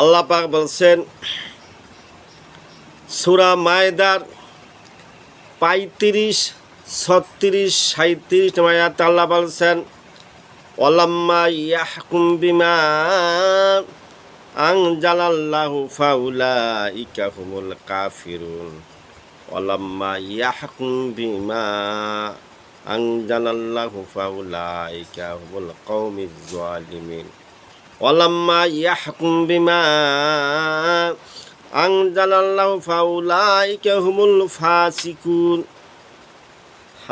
আল্লাহ পাক বলছেন, সুরা মায়দার পঁয়ত্রিশ, ছত্রিশ সাঁত্রিশ মায়াত আল্লাহ বলছেন ওলাম্মা ইয়াহকুম বিমা আং জালাল্লাহু ফাউলা ইকা হুমুল কাফিরুন। ওলাম্মা ইয়াহকুম বিমা আং জালাল্লাহু ফাউলা ইকা হুমুল কৌমিজ জালিমিন। ওলাম্মা ইয়াহকুম বিমা আং জালাল্লাহু ফাউলা ইকা হুমুল ফাসিকুন।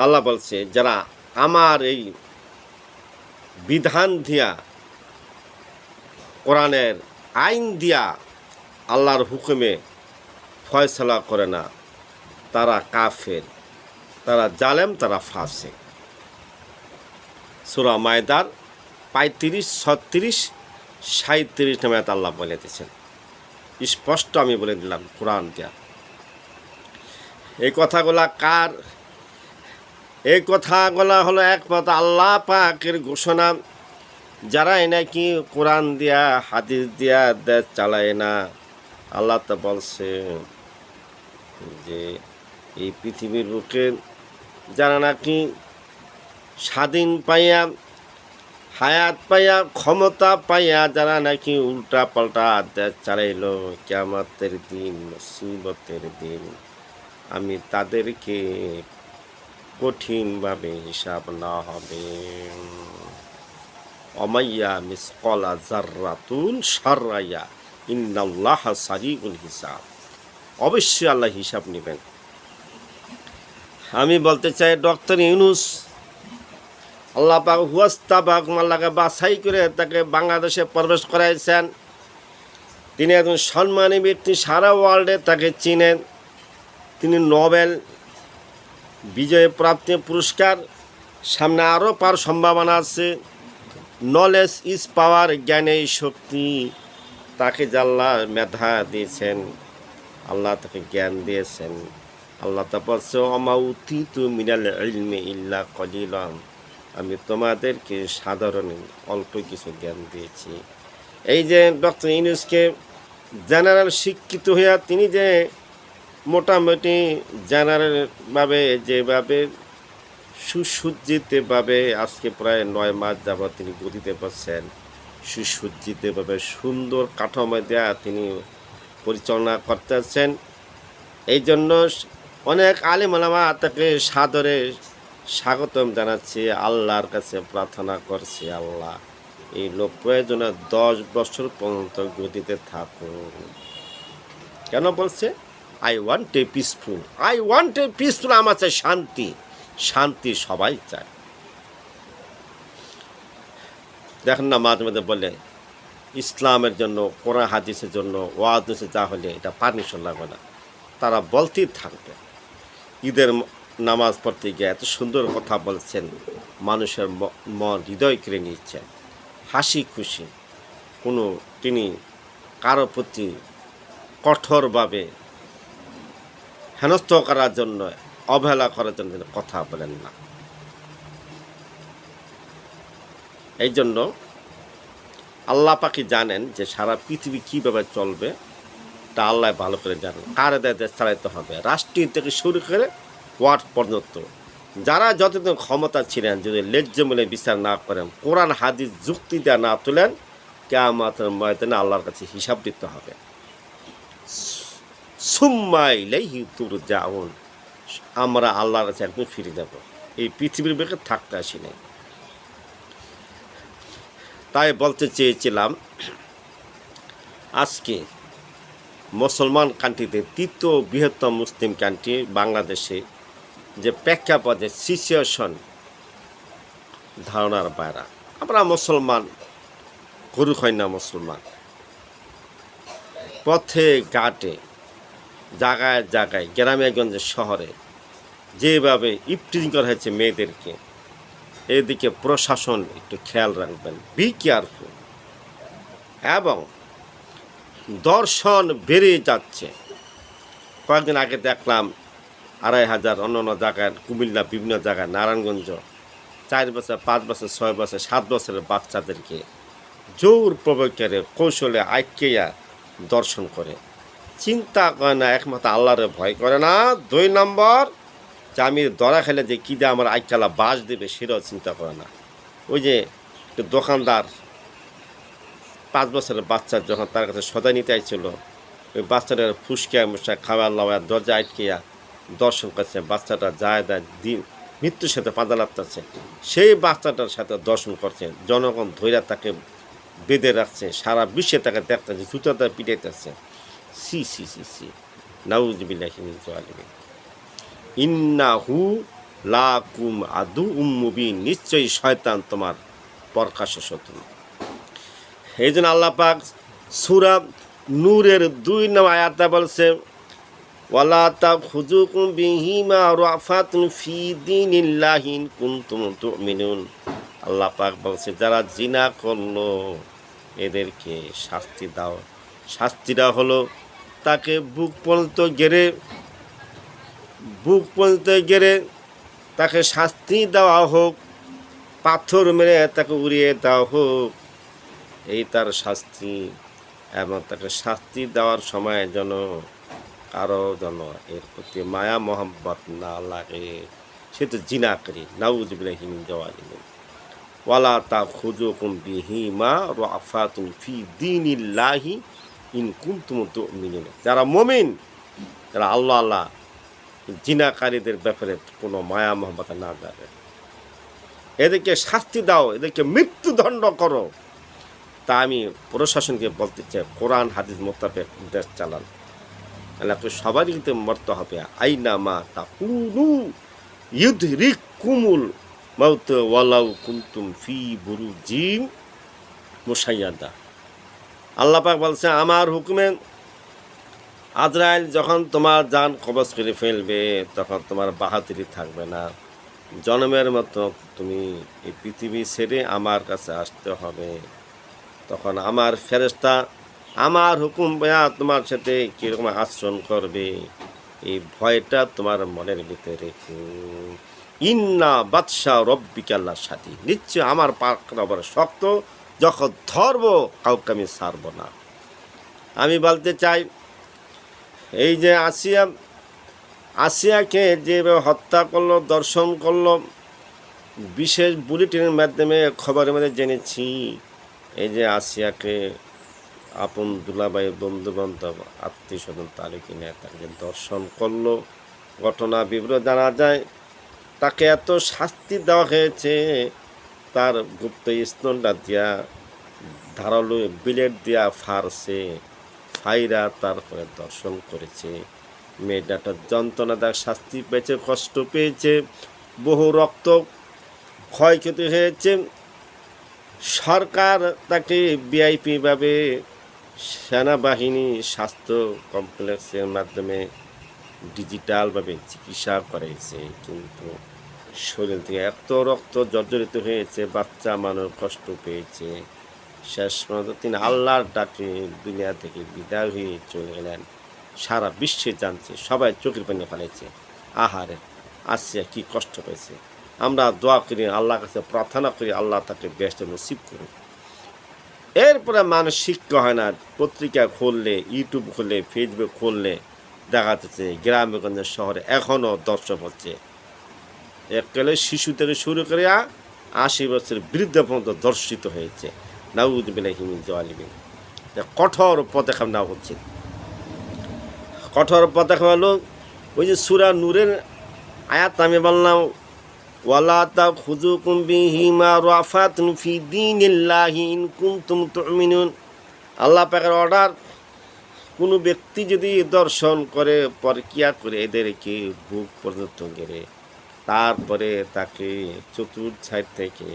আল্লাহ বলছে, যারা আমার এই বিধান দিয়া, কোরআনের আইন দিয়া আল্লাহর হুকুমে ফয়সলা করে না, তারা কাফের, তারা জালেম, তারা ফাঁসে সুরা মায়দার পঁয়ত্রিশ, ছত্রিশ সাঁত্রিশ নামে আল্লাহ বলে দিয়েছেন। স্পষ্ট আমি বলে দিলাম কোরআন দিয়া এই কথাগুলা কার? এই কথাগুলা হলো একমত আল্লাহ পাকের ঘোষণা। যারাই নাকি কোরআন দিয়া, হাদিস দিয়া দেশ চালায় না, আল্লাহ তো বলছে যে এই পৃথিবীর বুকে যারা নাকি স্বাধীন পাইয়া হায়াত পাইয়া, ক্ষমতা পাইয়া যারা নাকি উল্টা পাল্টা দেশ চালাইল কেমাতের দিন, মুসিবতের দিন, আমি তাদেরকে কঠিনভাবে হিসাব না হবে। অমাইয়া মিস মিসকলা জার্রাতুন সার্রাইয়া ইন্নাল্লাহ সারিউল হিসাব। অবশ্যই আল্লাহ হিসাব নেবেন। আমি বলতে চাই, ডক্টর ইউনুস আল্লাহ পাক হুয়াস্তা পাক আল্লাহকে বাছাই করে তাকে বাংলাদেশে প্রবেশ করাইছেন। তিনি একজন সম্মানী ব্যক্তি, সারা ওয়ার্ল্ডে তাকে চিনেন। তিনি নোবেল বিজয় প্রাপ্তি পুরস্কার। সামনে আরও পার সম্ভাবনা আছে। নলেজ ইজ পাওয়ার জ্ঞানেই শক্তি। তাকে জাল্লা মেধা দিয়েছেন। আল্লাহ তাকে জ্ঞান দিয়েছেন। আল্লাহ তা বলছে অমাউতি তু মিনাল ইল্লা কলিলাম আমি তোমাদেরকে সাধারণ অল্প কিছু জ্ঞান দিয়েছি। এই যে ডক্টর ইউনুসকে জেনারেল শিক্ষিত হইয়া তিনি যে মোটামুটি জেনারেলভাবে যেভাবে সুসজ্জিতভাবে আজকে প্রায় নয় মাস যাবৎ তিনি গতিতে পারছেন সুসজ্জিতভাবে সুন্দর কাঠামো দেয়া তিনি পরিচালনা করতেছেন। এই জন্য অনেক আলিমালামা তাকে সাদরে স্বাগতম জানাচ্ছে, আল্লাহর কাছে প্রার্থনা করছে, আল্লাহ। এই লোক প্রয়োজনে দশ বছর পর্যন্ত গতিতে থাকুন। কেন বলছে? I want a peaceful I want a peaceful আমার চাই শান্তি। শান্তি সবাই চায়। দেখেন না, মাঝে মাঝে বলে, ইসলামের জন্য, কোরআন, হাদিসের জন্য ওয়াদ যা হলে এটা পারমিশন লাগবে না। তারা বলতেই থাকবে। ঈদের নামাজ পড়তে গিয়ে এত সুন্দর কথা বলছেন, মানুষের মন হৃদয় কেড়ে নিচ্ছেন হাসি খুশি। কোনো তিনি কারও প্রতি কঠোরভাবে হেনস্থ করার জন্য, অবহেলা করার জন্য কথা বলেন না। এই জন্য আল্লাহ পাখি জানেন যে সারা পৃথিবী কীভাবে চলবে, তা আল্লাহ ভালো করে জানেন। কার দেয় দেশ চালাইতে হবে? রাষ্ট্রীয় থেকে শুরু করে ওয়ার্ড পর্যন্ত। যারা যতদিন ক্ষমতা ছিলেন, যদি লেজ্জ মিলে বিচার না করেন, কোরআন, হাদিস যুক্তি দেওয়া না তোলেন, কেয়ামতের ময়দানে আল্লাহর কাছে হিসাব দিতে হবে। সুম্মাইলেই যাউন আমরা আল্লাহর কাছে একদম ফিরে যাব। এই পৃথিবীর বেগে থাকতে আসি নাই। তাই বলতে চেয়েছিলাম, আজকে মুসলমান কান্ট্রিতে তৃতীয় বৃহত্তম মুসলিম কান্ট্রি বাংলাদেশে যে প্রেক্ষাপটে সিচুয়েশন ধারণার বাইরা। আমরা মুসলমান, গরু না মুসলমান। পথে, ঘাটে, জায়গায় জায়গায়, গ্রামে গঞ্জে, শহরে যেভাবে ইফটিং করা হয়েছে মেয়েদেরকে, এদিকে প্রশাসন একটু খেয়াল রাখবেন বি কেয়ারফুল এবং দর্শন বেড়ে যাচ্ছে। কয়েকদিন আগে দেখলাম আড়াই হাজার, অন্য অন্য জায়গায়, কুমিল্লা বিভিন্ন জায়গায়, নারায়ণগঞ্জ, চার বছর, পাঁচ বছর, ছয় বছর, সাত বছরের বাচ্চাদেরকে জোর প্রবকারে কৌশলে আটকেয়া দর্শন করে। চিন্তা করে না, একমাত্র আল্লাহরে ভয় করে না। দুই নম্বর, যে আমি দরা খেলে যে কী দিয়ে আমার আইকালা বাস দেবে সেটাও চিন্তা করে না। ওই যে দোকানদার, পাঁচ বছরের বাচ্চা যখন তার কাছে সদাই নিতে আইছিল, ওই বাচ্চাটার ফুসকিয়া মুসা খাবার লাওয়া দরজা আটকিয়া দর্শন করছে, বাচ্চাটা যায় দেয়, দিন, মৃত্যুর সাথে পাঁদা লাগতেছে সেই বাচ্চাটার সাথে দর্শন করছে, জনগণ ধৈর্য তাকে বেঁধে রাখছে, সারা বিশ্বে তাকে দেখতেছে, জুতাটা পিটাইতেছে। সি সি সি সি। মিন জালিমিন ইন্নাহু লাকুম আদু উম্মুবিন নিশ্চয়ই শয়তান তোমার প্রকাশ্য শত্রু। এই জন্য আল্লাহ পাক সুরা নূরের দুই নাম আয়াতা বলছে ওয়ালা আল্লাহ পাক বলছে যারা জিনা করল, এদেরকে শাস্তি দাও। শাস্তিটা হলো তাকে বুক পর্যন্ত গেড়ে, বুক পর্যন্ত গেড়ে তাকে শাস্তি দেওয়া হোক, পাথর মেরে তাকে উড়িয়ে দেওয়া হোক, এই তার শাস্তি এবং তাকে শাস্তি দেওয়ার সময় যেন কারও যেন এর প্রতি মায়া মোহাম্মত না লাগে। সে তো জিনা জিনাকারী নাউজবিল্লাহিমিন জওয়ালিমিন ওয়ালা তা খুজুকুম বিহিমা রাফাতুন ফি দিন ইল্লাহি ইন কুনতুম তুমিনুন। যারা মুমিন যারা আল্লাহ আল্লাহ জিনাকারীদের ব্যাপারে কোনো মায়া মোহাম্মত না যাবে এদেরকে শাস্তি দাও, এদেরকে মৃত্যুদণ্ড করো। তা আমি প্রশাসনকে বলতে চাই, কোরআন, হাদিস মোতাবেক দেশ চালান। এলাকা সবারই কিন্তু মরতে হবে। আইনা মা তা কুনু ইউদ্রিক কুমুল মাউত ওয়ালাউ কুন্তুম ফি বুরু জিম মুসাইয়াদা আল্লাহ বলছে, আমার হুকুমে আজরাইল যখন তোমার যান কবজ করে ফেলবে, তখন তোমার বাহাদুরি থাকবে না। জন্মের মতো তুমি এই পৃথিবী ছেড়ে আমার কাছে আসতে হবে। তখন আমার ফেরেস্তা আমার হুকুম তোমার সাথে কীরকম আচরণ করবে? এই ভয়টা তোমার মনের ভিতরে রেখো। ইন্না বাদশাহ রব্বিকাল্লার সাথী নিশ্চয় আমার পাক আবার শক্ত যখন ধরব, কাউকে আমি ছাড়ব না। আমি বলতে চাই, এই যে আসিয়া, আসিয়াকে যেভাবে হত্যা করল, দর্শন করল, বিশেষ বুলেটিনের মাধ্যমে খবরের মধ্যে জেনেছি, এই যে আসিয়াকে আপন দুলাবাই বন্ধুবান্ধব আত্মীয় স্বজন তালিকি নেয় তাকে দর্শন করল। ঘটনা বিবরণ জানা যায়, তাকে এত শাস্তি দেওয়া হয়েছে, তার গুপ্ত স্তনটা দিয়া ধারালো বিলেট দিয়া ফারছে ফাইরা তারপরে দর্শন করেছে। মেয়েটাটা যন্ত্রণাদায়ক শাস্তি পেয়েছে, কষ্ট পেয়েছে, বহু রক্ত ক্ষয়ক্ষতি হয়েছে। সরকার তাকে ভিআইপিভাবে সেনাবাহিনী স্বাস্থ্য কমপ্লেক্সের মাধ্যমে ডিজিটালভাবে চিকিৎসা করাইছে কিন্তু শরীর থেকে এত রক্ত জর্জরিত হয়েছে, বাচ্চা মানুষ কষ্ট পেয়েছে। শেষ পর্যন্ত তিনি আল্লাহর ডাকে দুনিয়া থেকে বিদায় হয়ে চলে গেলেন। সারা বিশ্বে জানছে, সবাই চোখের পানি ফেলেছে। আহারে আসিয়া কি কষ্ট পেয়েছে। আমরা দোয়া করি, আল্লাহর কাছে প্রার্থনা করি, আল্লাহ তাকে ব্যস্ত নসিব করুন এরপরে মানুষ শিক্ষা হয় না। পত্রিকা খুললে ইউটিউব খুললে ফেসবুক খুললে দেখা যাচ্ছে গ্রামে গঞ্জে শহরে এখনও দর্শক হচ্ছে। এককালে শিশু থেকে শুরু করে আশি বছরের বৃদ্ধ পর্যন্ত দর্শিত হয়েছে। নাউদ্দিন হিমিন জওয়ালিবিন কঠোর পদক্ষেপ নেওয়া হচ্ছে। কঠোর পদক্ষেপ হলো, ওই যে সুরা নূরের আয়াত আমি বললাম ওয়ালা তা খুজুকুম বিহিমা রাফাতুন ফি দীনিল্লাহি ইন কুনতুম তুমিনুন। আল্লাহ পাকের অর্ডার, কোনো ব্যক্তি যদি দর্শন করে, পরকিয়া করে এদেরকে বুক পর্যন্ত গেড়ে, তারপরে তাকে চতুর্থ সাইড থেকে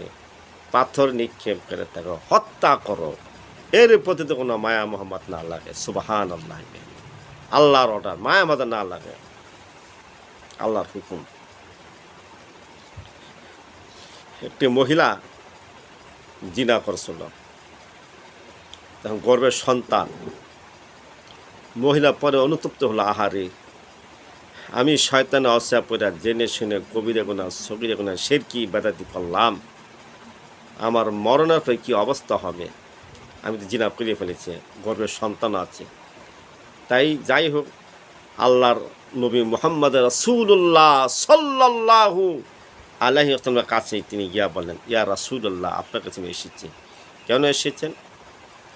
পাথর নিক্ষেপ করে তাকে হত্যা করো, এর প্রতি তো কোনো মায়া মোহাম্মদ না লাগে। সুবাহান আল্লাহ আল্লাহর অর্ডার, মায়া মাদা না লাগে। আল্লাহর হুকুম। একটি মহিলা জিনা করছিল। তখন গর্বের সন্তান। মহিলা পরে অনুতপ্ত হলো, আহারে, আমি শয়তানে অসা পড়া জেনে শুনে কবিরে গোনা সবিরে গোনা সের কি বেদাতি করলাম। আমার মরণের পরে কী অবস্থা হবে? আমি তো জিনা করিয়ে ফেলেছি গর্বের সন্তান আছে। তাই যাই হোক, আল্লাহর নবী মোহাম্মদ রসুল্লাহ সাল্লাহু আল্লাহি আসলামের কাছে তিনি গিয়া বললেন, ইয়া রাসুল্লাহ আপনার কাছে আমি এসেছি। কেন এসেছেন?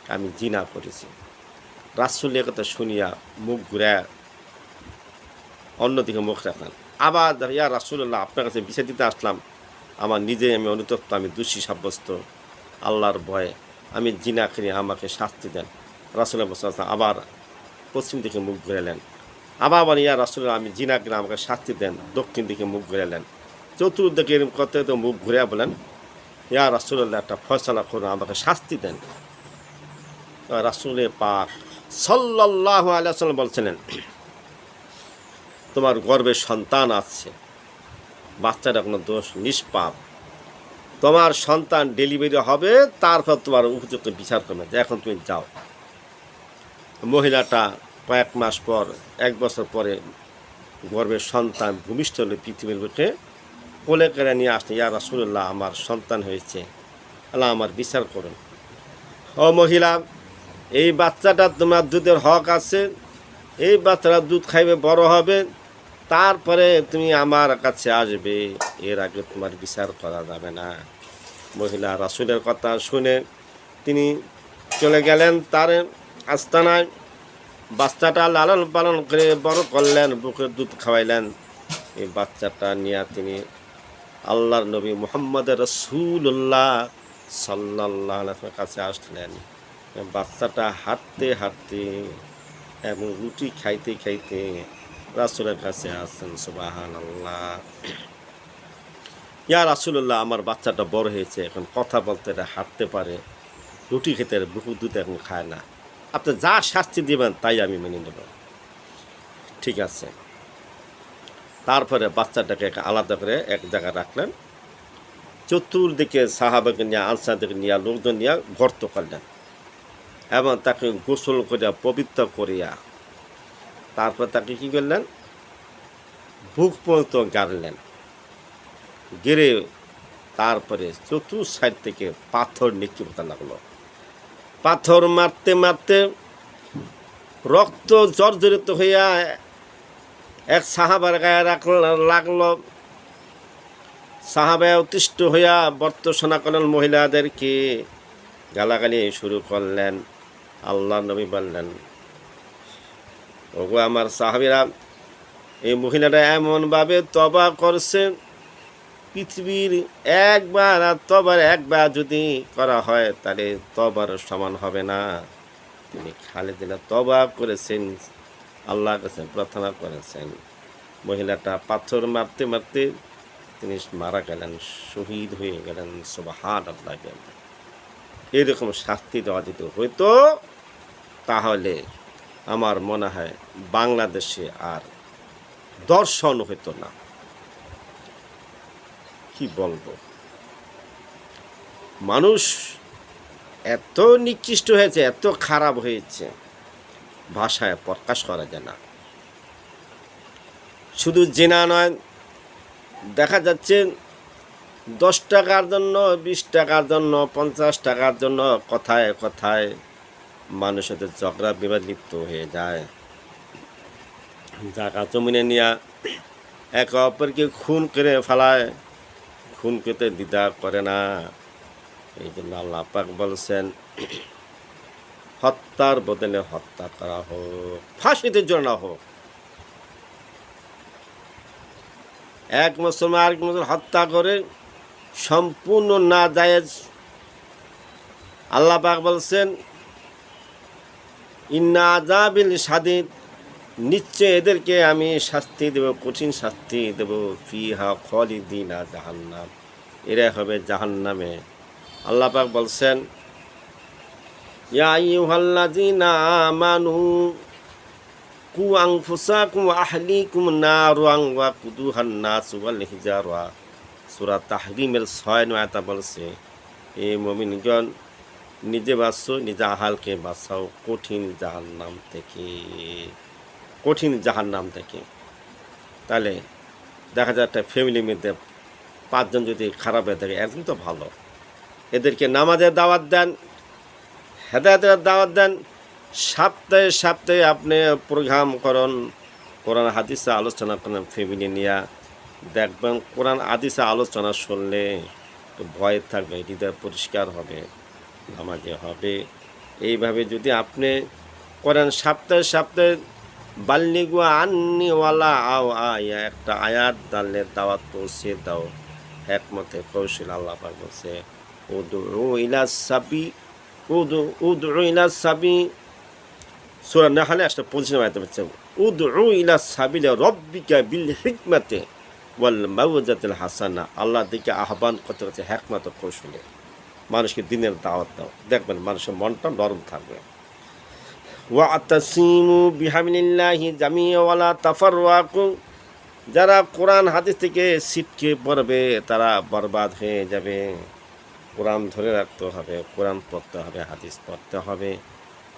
আমি জিনা করেছি। রাসুলের কথা শুনিয়া মুখ ঘুরে অন্যদিকে মুখ রাখলেন। আবার ইয়া রাসুল্লাহ আপনার কাছে বিচার দিতে আসলাম। আমার নিজে আমি অনুতপ্ত, আমি দোষী সাব্যস্ত। আল্লাহর ভয়ে আমি জিনা করি আমাকে শাস্তি দেন। রাসুল্লাহ বসালাম আবার পশ্চিম দিকে মুখ ঘুরালেন আবার ইয়া রাসুল্লাহ আমি জিনা কিনা আমাকে শাস্তি দেন। দক্ষিণ দিকে মুখ ঘুরালেন চতুর্দিকে এরকম করতে তো মুখ ঘুরে বলেন, ইয়া রাসুল্লাহ একটা ফয়সলা করুন, আমাকে শাস্তি দেন। রাসুলের পাক সাল্লাহ আলিয়াল্লাম বলছিলেন, তোমার গর্বের সন্তান আছে, বাচ্চাটা কোনো দোষ নিষ্পাপ। তোমার সন্তান ডেলিভারি হবে, তারপর তোমার উপযুক্ত বিচার করবে। এখন তুমি যাও। মহিলাটা কয়েক মাস পর, এক বছর পরে গর্বের সন্তান ভূমিষ্ঠ হলে পৃথিবীর বুকে কোলে করে নিয়ে আসতে, ইয়া রাসুল্লাহ আমার সন্তান হয়েছে। আল্লাহ আমার বিচার করুন। ও মহিলা, এই বাচ্চাটা তোমার দুধের হক আছে। এই বাচ্চাটা দুধ খাইবে, বড় হবে। তারপরে তুমি আমার কাছে আসবে। এর আগে তোমার বিচার করা যাবে না। মহিলা রাসুলের কথা শুনে তিনি চলে গেলেন তার আস্তানায়। বাচ্চাটা লালন পালন করে বড় করলেন, বুকের দুধ খাওয়াইলেন। এই বাচ্চাটা নিয়ে তিনি আল্লাহর নবী মোহাম্মদ রসুল্লাহ সাল্লাহ আলাইসের কাছে আসলেন। বাচ্চাটা হাঁটতে হাঁটতে এবং রুটি খাইতে খাইতে রাসুলের কাছে আসছেন সুবাহান আল্লাহ ইয়া রাসুল্লাহ আমার বাচ্চাটা বড় হয়েছে, এখন কথা বলতে হাঁটতে পারে, রুটি খেতে বুকু দুধ এখন খায় না। আপনি যা শাস্তি দিবেন, তাই আমি মেনে নেব। ঠিক আছে। তারপরে বাচ্চাটাকে আলাদা করে এক জায়গায় রাখলেন। চতুর্দিকে সাহাবাকে নিয়ে, আনসারদেরকে নিয়ে, লোকজন নিয়ে গর্ত করলেন এবং তাকে গোসল করিয়া, পবিত্র করিয়া তারপর তাকে কী করলেন? বুক পর্যন্ত গাড়লেন। গেড়ে তারপরে চতুর সাইড থেকে পাথর নিক্ষেপতা লাগল। পাথর মারতে মারতে রক্ত জর্জরিত হইয়া এক সাহাবার গায়ে রাখল লাগল। সাহাবায় অতিষ্ঠ হইয়া বর্তসনা করলেন মহিলাদেরকে গালাগালি শুরু করলেন। আল্লাহ নবী বললেন, ওগো আমার সাহাবিরা, এই মহিলাটা এমনভাবে তবা করছে, পৃথিবীর একবার আর তবার একবার যদি করা হয়, তাহলে তবার সমান হবে না। তিনি খালি দিনে তবা করেছেন। আল্লাহর কাছে প্রার্থনা করেছেন। মহিলাটা পাথর মারতে মারতে তিনি মারা গেলেন, শহীদ হয়ে গেলেন। সবাহান আল্লাহ এরকম শাস্তি দেওয়া যদি হইতো, তাহলে আমার মনে হয় বাংলাদেশে আর দর্শন হইতো না। কি বলব? মানুষ এত নিকৃষ্ট হয়েছে, এত খারাপ হয়েছে। ভাষায় প্রকাশ করা যায় না। শুধু জেনা নয়, দেখা যাচ্ছে দশ টাকার জন্য, বিশ টাকার জন্য, পঞ্চাশ টাকার জন্য কথায় কথায় মানুষের ঝগড়া বিবাদ লিপ্ত হয়ে যায়। জায়গা জমিনে নিয়ে একে অপরকে খুন করে ফেলায়, খুন করতে দ্বিধা করে না। এই জন্য আল্লাহ পাক বলছেন হত্যার বদলে হত্যা করা হোক। ফাঁসিতে জন্য হোক। এক মুসলমান আরেক মুসলমান হত্যা করে সম্পূর্ণ না জায়েজ আল্লাহ পাক বলছেন, ইন্না আজাবিল সাদিদ নিশ্চয় এদেরকে আমি শাস্তি দেব, কঠিন শাস্তি দেব। ফিহা খলিদিনা জাহান্নাম। এরা হবে জাহান্নামে। আল্লাহ পাক বলছেন ইয়া আইয়ুহাল্লাযীনা আমানু, কু ওয়া আহলিকুম নারান ওয়া কুদুহান নাস ওয়াল হিজারা। সূরা তাহরিমের 6 নয় আয়াত বলছে, এ মুমিনগণ, নিজে বাঁচো, নিজে আহালকে বাঁচাও, কঠিন জাহান্নাম থেকে, কঠিন জাহান্নাম থেকে। তাহলে দেখা যায় একটা ফ্যামিলির মধ্যে পাঁচজন যদি খারাপ হয়ে থাকে, একজন তো ভালো। এদেরকে নামাজের দাওয়াত দেন হেদায়তের দাওয়াত দেন। সপ্তাহে সপ্তাহে আপনি প্রোগ্রাম করুন। কোরআন, হাদিসে আলোচনা করেন ফ্যামিলি নিয়ে। দেখবেন কোরআন, হাদিসে আলোচনা শুনলে একটু ভয় থাকবে, হৃদয় পরিষ্কার হবে, নামাজে হবে। এইভাবে যদি আপনি করেন, সপ্তাহে সপ্তাহে বাল্লিগু আন্নিওয়ালা আও আয়া একটা আয়াত দালে দাওয়াত পৌঁছে দাও। একমতে কৌশল আল্লাহ বলছে উদু ইলা সাবি উদু উদু ইলা সাবি, সুরা নাহালে একটা পজিশন আয়তে পারছে উদু ইলা সাবিলে রব্বিকা বিল হিকমাতে ওয়াল মাউজাতিল হাসানা। আল্লাহ দিকে আহ্বান করতে করতে হ্যাকমত কৌশলে মানুষকে দিনের দাওয়াত দাও। দেখবেন মানুষের মনটা নরম থাকবে। ওয়াতাসিমু বিহামিল্লাহি জামিওয়ালা তাফারওয়াকু যারা কোরআন, হাদিস থেকে ছিটকে পড়বে, তারা বরবাদ হয়ে যাবে। কোরআন ধরে রাখতে হবে, কোরআন পড়তে হবে, হাদিস পড়তে হবে,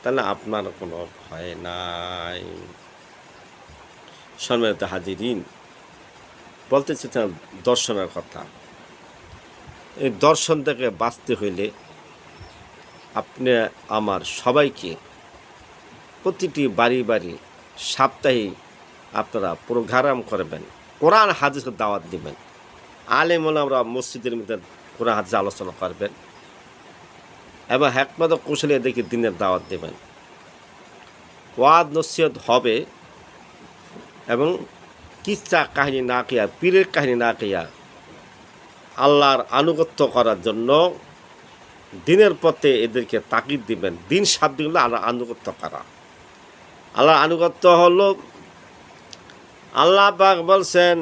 তাহলে আপনার কোনো ভয় নাই। সম্মানিত হাজিরিন, বলতে চাইছিলাম দর্শনের কথা। এই দর্শন থেকে বাঁচতে হইলে আপনি আমার সবাইকে প্রতিটি বাড়ি বাড়ি সাপ্তাহিক আপনারা প্রোগ্রাম করবেন, কোরআন, হাদিসের দাওয়াত দিবেন। আলেম আমরা মসজিদের মধ্যে কোরআন হাদিস আলোচনা করবেন এবং একমাত্র কৌশলে দেখে দিনের দাওয়াত দেবেন। ওয়াদ নসিহত হবে এবং কিচ্ছা কাহিনী না কিয়া, পীরের কাহিনী না কিয়া আল্লাহর আনুগত্য করার জন্য দিনের পথে এদেরকে তাকিদ দিবেন। দিন সাত হলো আল্লাহ আনুগত্য করা। আল্লাহর আনুগত্য হলো আল্লাহ পাক বলছেন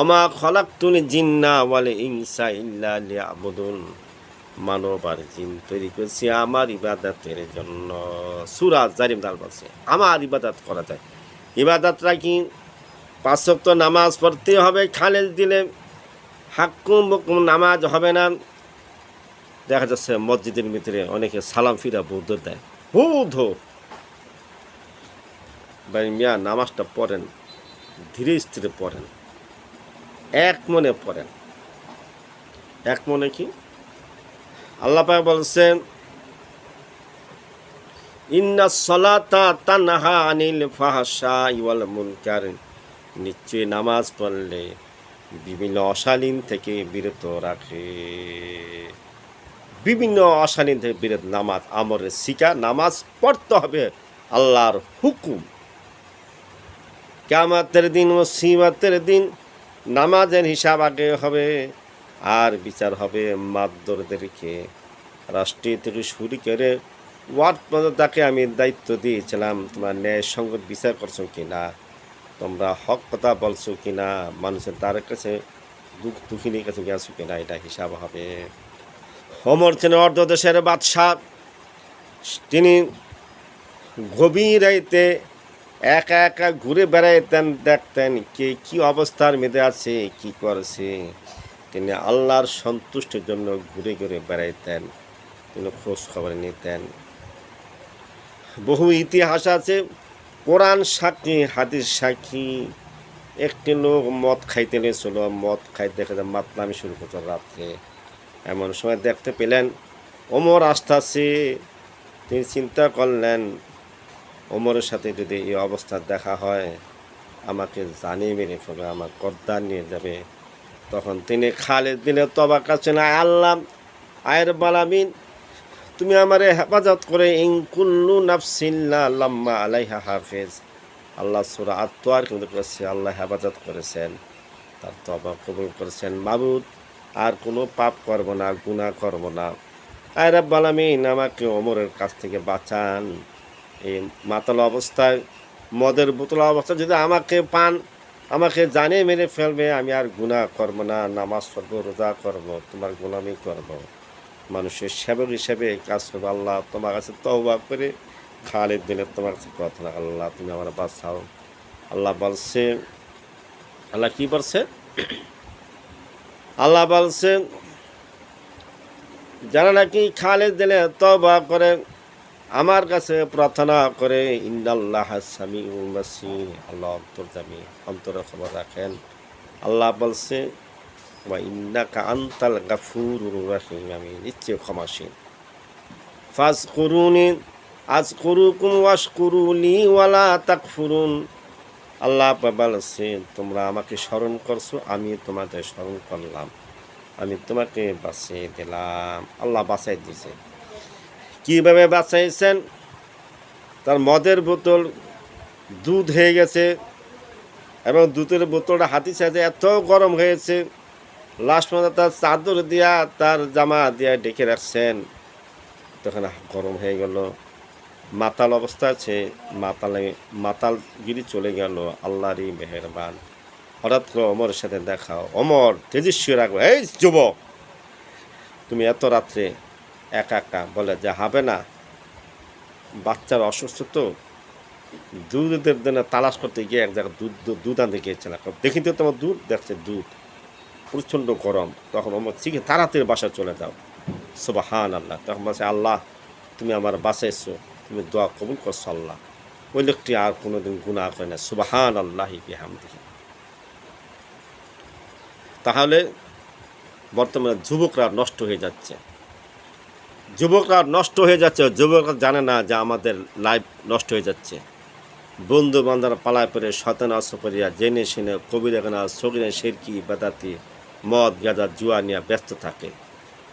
অমা খলাক তুনি জিন্না বলে ইনসা ইল্লা আবুদুন মানব আর জিন তৈরি করেছি আমার ইবাদতের জন্য। সুরাজ জারিম দাল বলছে, আমার ইবাদত করা যায়। ইবাদতটা কি পাঁচক্ত নামাজ পড়তে হবে, খালেজ দিলে হাক্কুম বকুম নামাজ হবে না। দেখা যাচ্ছে মসজিদের ভিতরে অনেকে সালাম ফিরা বৌদ্ধ দেয়। বৌদ্ধ ভাই মিয়া নামাজটা পড়েন, ধীরে স্থিরে পড়েন। এক মনে পড়েন। এক মনে কি? আল্লাহ বলছেন, ইন্না সলাতা তানহা আনিল ফাহাশা ইওয়াল মুনকার। নিশ্চয়ই নামাজ পড়লে বিভিন্ন অশালীন থেকে বিরত রাখে। বিভিন্ন অশালীন থেকে বিরত নামাজ আমরের শিকা নামাজ পড়তে হবে আল্লাহর হুকুম। কেমাতের দিন ও সীমাতের দিন নামাজের হিসাব আগে হবে, আর বিচার হবে মাদ্দরদেরকে রাষ্ট্রীয় থেকে শুরু করে ওয়ার্ড পর্যন্ত তাকে আমি দায়িত্ব দিয়েছিলাম, তোমার ন্যায় সঙ্গত বিচার করছ কি না? তোমরা হক কথা বলছো কি না? মানুষের তার কাছে দুঃখ দুঃখিনীর কাছে গেছো কি না? এটা হিসাব হবে। অমর ছিলেন অর্ধ দেশের বাদশাহ, তিনি গভীর রাইতে একা একা ঘুরে বেড়াইতেন দেখতেন কে কি অবস্থার মেয়েদের আছে, কি করছে। তিনি আল্লাহর সন্তুষ্টির জন্য ঘুরে ঘুরে বেড়াইতেন। তিনি খোঁজ খবর নিতেন। বহু ইতিহাস আছে, কোরআন সাক্ষী, হাদিস সাক্ষী। একটি লোক মদ খাইতে নিয়েছিল, মদ খাইতে খাইতে মাতলামি শুরু করতো রাত্রে। এমন সময় দেখতে পেলেন, ওমর আসতেছে। তিনি চিন্তা করলেন ওমরের সাথে যদি এই অবস্থা দেখা হয়, আমাকে জানিয়ে মেরে ফেলবে, আমার কর্দার নিয়ে যাবে। তখন তিনি খালে দিলে তবা কাছে না আল্লাহ আয়ের বালামিন তুমি আমার হেফাজত করে ইনকুল্লু নাফসিল্লা লাম্মা আলাইহা হাফেজ। আল্লাহ সুরা আত্মার কিন্তু করেছে, আল্লাহ হেফাজত করেছেন। তার তবা কবুল করেছেন। মাবুদ, আর কোনো পাপ করব না গুণা করব না। আয় বালামিন আমাকে অমরের কাছ থেকে বাঁচান। এই মাতাল অবস্থায়, মদের বোতল অবস্থায় যদি আমাকে পান, আমাকে জানিয়ে মেরে ফেলবে, আমি আর গুণা করব না, নামাজ পড়ব, রোজা করব, তোমার গোলামি করব। মানুষের সেবক হিসেবে কাজ করব। আল্লাহ তোমার কাছে তহবা করে খালিদ দিলে তোমার কাছে প্রার্থনা আল্লাহ, তুমি আমার বাঁচাও। আল্লাহ বলছে, আল্লাহ কি বলছে? আল্লাহ বলছে, যারা নাকি খালেদ দিলে তবা করে আমার কাছে প্রার্থনা করে ইন্দাল্লাহ সামি উমাসি আল্লাহ অন্তর্জামী অন্তরের খবর রাখেন। আল্লাহ বলছে বা ইন্নাকা আন্তাল গাফুর রাহিম। আমি নিশ্চয় ক্ষমাসীন ফাজ করুনি আজ করুকুম ওয়াস করুলি ওয়ালা তাক ফুরুন আল্লাহ বলছে তোমরা আমাকে স্মরণ করছ, আমি তোমাদের স্মরণ করলাম। আমি তোমাকে বাঁচিয়ে দিলাম। আল্লাহ বাঁচাই দিয়েছে। কীভাবে বাঁচাইছেন? তার মদের বোতল, দুধ হয়ে গেছে এবং দুধের বোতলটা হাতি সাথে এত গরম হয়েছে। লাস্ট পর্যন্ত তার চাদর দিয়া তার জামা দিয়া ডেকে রাখছেন। তখন গরম হয়ে গেল। মাতাল অবস্থা আছে। মাতালে মাতালগিরি চলে গেল। আল্লাহরই মেহেরবান। হঠাৎ করে অমরের সাথে দেখাও অমর, তেজস্বী রাখব এই যুবক, তুমি এত রাত্রে একা একা। বলে, যে হবে না। বাচ্চার অসুস্থ তো। দুধের জন্য তালাশ করতে গিয়ে এক জায়গায় দুধ, দুধ- আনতে গিয়েছে না দেখি তো তোমার দুধ? দেখছে দুধ প্রচণ্ড গরম। তখন অমর শিখে তাড়াতাড়ি বাসায় চলে যাও। সুবাহান আল্লাহ তখন বলছে, আল্লাহ, তুমি আমার বাসাইছো তুমি দোয়া কবুল করছ আল্লাহ। ওই লোকটি আর কোনোদিন গুণা করে না। সুবাহান আল্লাহ বিহামদিহি। তাহলে বর্তমানে যুবকরা নষ্ট হয়ে যাচ্ছে। যুবকরা নষ্ট হয়ে যাচ্ছে, যুবকরা জানে না যে আমাদের লাইফ নষ্ট হয়ে যাচ্ছে। বন্ধু বান্ধব পালায় পরে শতান করিয়া জেনে শুনে কবিরা গানা, সগিনা সেরকি, বেদাতি, মদ, গাঁজা, জুয়া নিয়ে ব্যস্ত থাকে।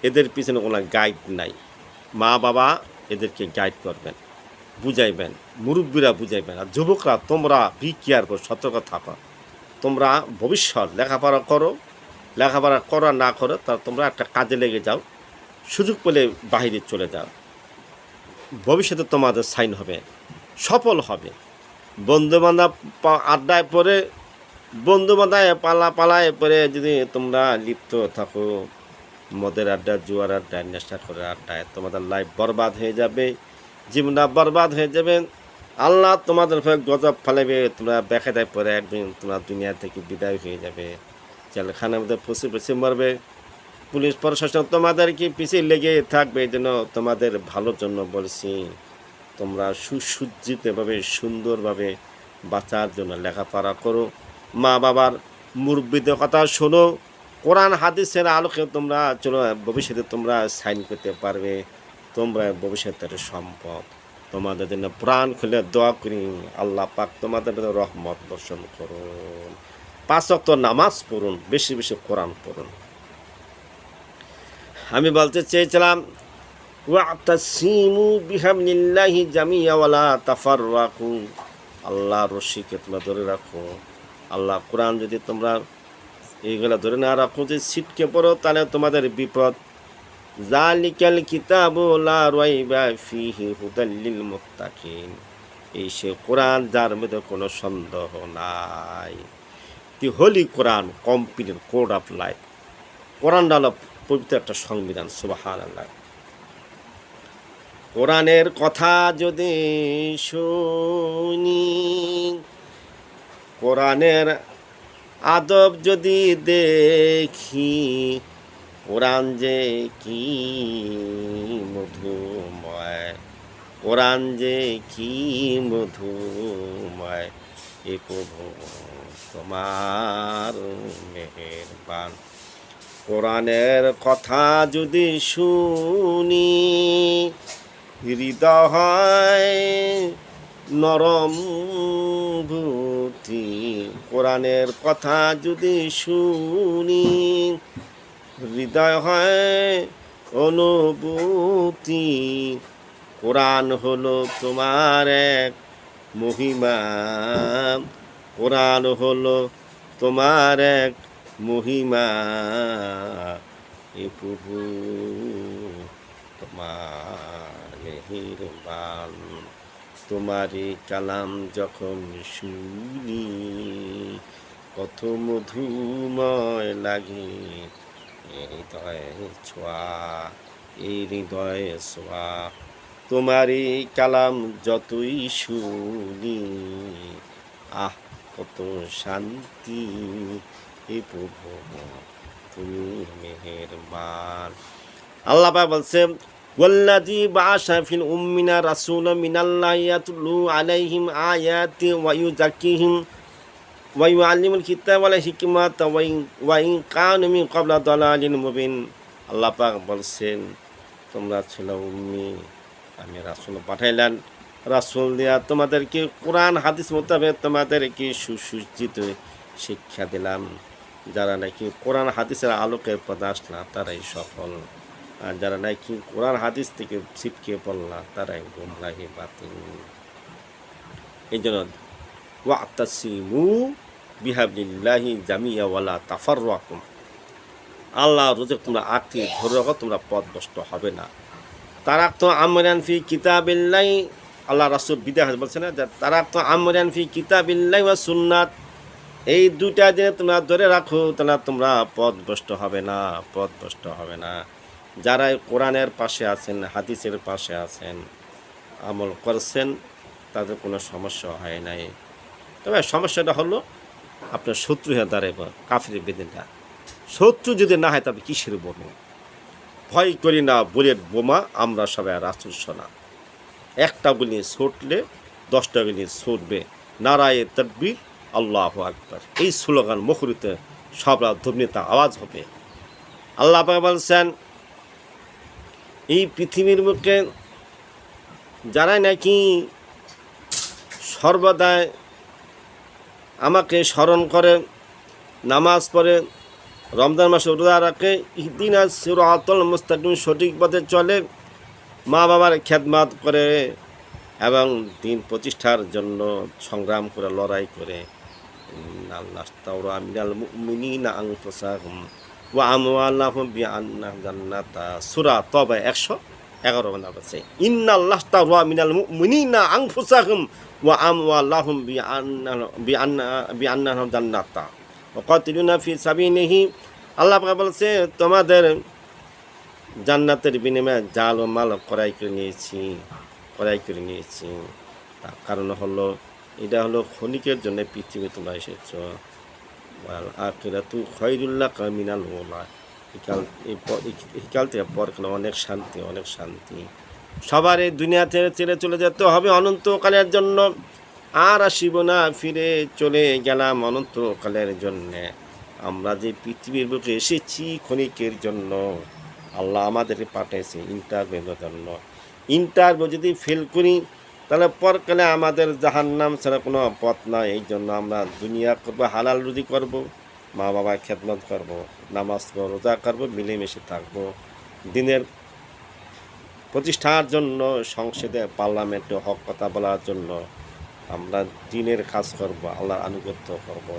এদের পিছনে কোনো গাইড নাই। মা বাবা এদেরকে গাইড করবেন, বুঝাইবেন, মুরব্বীরা বুঝাইবেন। আর যুবকরা, তোমরা বি কেয়ার করো সতর্ক থাকো। তোমরা ভবিষ্যৎ লেখাপড়া করো লেখাপড়া করো না করো, তা তোমরা একটা কাজে লেগে যাও। সুযোগ পেলে বাহিরে চলে যাও। ভবিষ্যতে তোমাদের সাইন হবে, সফল হবে। বন্ধু বান্ধব আড্ডায় পরে বন্ধু বান্ধব পালা পালায় পরে যদি তোমরা লিপ্ত থাকো, মদের আড্ডা, জুয়ার আড্ডায় নেশা করে আড্ডায় তোমাদের লাইফ বরবাদ হয়ে যাবে, জীবনটা বরবাদ হয়ে যাবে। আল্লাহ তোমাদের উপরে গজব ফেলাবে, তোমরা দেখায় পরে একদিন তোমরা দুনিয়া থেকে বিদায় হয়ে যাবে। জেলখানার মধ্যে পশে পশে মরবে। পুলিশ প্রশাসন, তোমাদের কি পিছিয়ে লেগে থাকবে? এই জন্য তোমাদের ভালোর জন্য বলছি, তোমরা সুসজ্জিতভাবে সুন্দরভাবে বাঁচার জন্য লেখাপড়া করো। মা বাবার মুরব্বীদের কথা শোনো। কোরআন, হাদিসের আলোকে তোমরা চলো, ভবিষ্যতে তোমরা সাইন করতে পারবে। তোমরা ভবিষ্যতের সম্পদ। তোমাদের জন্য প্রাণ খুলে দোয়া করি। আল্লাহ পাক তোমাদের রহমত বর্ষণ করুন। পাঁচ অক্ত নামাজ পড়ুন, বেশি বেশি কোরআন পড়ুন। আমি বলতে চেয়েছিলাম, ওয়াতাসিমু বিহামনিল্লাহি জামিয়া ওয়ালা তাফাররাকু। আল্লাহ রশিকে তোমরা ধরে রাখো। আল্লাহ কোরআন যদি তোমরা এইগুলা ধরে না রাখো, যে ছিটকে পড়ো, তাহলে তোমাদের বিপদ। জালিকাল কিতাবু লা রাইবা ফিহি হুদাল্লিল মুত্তাকিন। এই সে কোরআন, যার মধ্যে কোনো সন্দেহ নাই। The holy Quran, complete code of life. কোরআনটা হলো পবিত্র একটা সংবিধান সুবাহান আল্লাহ কোরআনের কথা যদি শুনি, কোরআনের আদব যদি দেখি, কোরআন যে কি মধুময়, কোরআন যে কি মধুময়, এ প্রভু তোমার মেহেরবান। কোরআনের কথা যদি শুনি, হৃদয় নরম ভূতি কোরআনের কথা যদি শুনি, হৃদয় হয় অনুভূতি। কোরআন হলো তোমার এক মহিমা। কোরআন হলো তোমার এক মহিমা। এ প্রভু, তোমার মেহিরবান তোমারই কালাম যখন শুনি, কত মধুময় লাগে হৃদয়ে ছোঁয়া এই হৃদয়ে ছোঁয়া। তোমারই কালাম যতই শুনি, আহ, কত শান্তি এ প্রভু, তুমি মেহেরবান। আল্লাহ পাক বলছে মিনাল্লাহি ইয়াতলু আলাইহিম আয়াতি ওয়া ইউযাক্কিহিম ওয়া ইউআল্লিমুল কিতাবা ওয়াল হিকমাতা ওয়া ইন ওয়া ইন কানু মিন ক্বাবলা দালালিন মুবিন। আল্লাহ পাক বলছেন, তোমরা ছিল উম্মি, আমি রাসুল পাঠাইলেন রাসুল দিয়া তোমাদেরকে কোরআন, হাদিস মোতাবেক তোমাদেরকে সুসজ্জিত শিক্ষা দিলাম। যারা নাকি কোরআন হাদিসের আলোকের পথে আসলা তারাই সফল। আর যারা নাকি কোরআন হাদিস থেকে ছিটকে পড়লা তারাই গুমরাহি বাতিল। এই জন্য ওয়াতাসিমু বিহাবিল্লাহি জামিয়া ওয়ালা তাফার আল্লাহ রোজে তোমরা আঁকড়ে ধরে রাখো, তোমরা পথভ্রষ্ট হবে না। তারা তো আমরান কিতাবিল্লাই আল্লাহ রাসুল বিদায় বলছে না তারা তো আমরান কিতাবিল্লাই ওয়া সুন্নাত। এই দুইটা দিনে তোমরা ধরে রাখো, তাহলে তোমরা পথভ্রষ্ট হবে না, পথভ্রষ্ট হবে না। যারা কোরআনের পাশে আছেন, হাদিসের পাশে আছেন, আমল করছেন, তাদের কোনো সমস্যা হয় নাই। তবে সমস্যাটা হলো, আপনার শত্রু হয়ে দাঁড়াইব, কাফির বেদিনটা। শত্রু যদি না হয় তবে কিসের বোমা? ভয় করি না, বুলেট বোমা, আমরা সবাই রাসুল শোনা একটা গুলি ছুটলে, দশটা গুলি ছুটবে। নারায়ে তকবির আল্লাহ আকবর। এই স্লোগান মুখরিতে, সব ধর্মীয়তা আওয়াজ হবে। আল্লাহ বলছেন, এই পৃথিবীর মুখে যারাই নাকি সর্বদায় আমাকে স্মরণ করে, নামাজ পড়ে, রমজান মাসে রোজা রাখে ইদিন সিরাতল মুস্তাকিম সঠিক পথে চলে, মা বাবার খেদমাত করে এবং দিন প্রতিষ্ঠার জন্য সংগ্রাম করে, লড়াই করে। আল্লাহ তাওরা মিনাল মুমিনিনা আনফুসাহুম ওয়া আমওয়ালাহুম বিআন্না জান্নাতা সূরা তবে 111 নম্বর আছে ইন্নাল্লাহ তাওরা মিনাল মুমিনিনা আনফুসাহুম ওয়া আমওয়ালাহুম বিআন্না বিআন্না বিআন্নাহুম জান্নাতা ওকাতিলুনা ফি সাবিলিহি আল্লাহ বলছে, তোমাদের জান্নাতের বিনিময়ে জাল ও মাল ক্রয় করে নিয়েছি, ক্রয় করে নিয়েছি। তার কারণ হলো এটা হলো ক্ষণিকের জন্য পৃথিবী তোলা এসেছ। আখিরা তু খৈরুল্লাহ কামিনাল ওলা প- এই- থেকে পরকালে অনেক শান্তি অনেক শান্তি। সবার এই দুনিয়া ছেড়ে ছেড়ে চলে যেতে হবে অনন্তকালের জন্য। আর আসিব না, ফিরে চলে গেলাম অনন্তকালের জন্যে। আমরা যে পৃথিবীর বুকে এসেছি ক্ষণিকের জন্য, আল্লাহ আমাদেরকে পাঠিয়েছে ইন্টারভিউর জন্য। ইন্টারভিউ যদি ফেল করি তাহলে পরকালে আমাদের জাহান্নাম ছাড়া কোনো পথ নাই এই জন্য আমরা দুনিয়া করব হালাল রুজি করব মা বাবার খেদমত করব নামাজ পড়ব, রোজা করব মিলেমিশে থাকব। দিনের প্রতিষ্ঠার জন্য সংসদে পার্লামেন্টে হক কথা বলার জন্য আমরা দিনের কাজ করব আল্লাহর আনুগত্য করব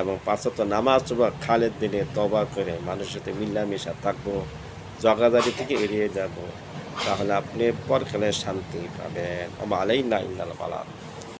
এবং পাঁচত নামাজ বা খালের দিনে তবা করে মানুষের সাথে মিলামেশা থাকব জগাদারি থেকে এড়িয়ে যাব। তাহলে আপনি পর খেলে শান্তি পাবেন। আলাই না ইন্দাল পালা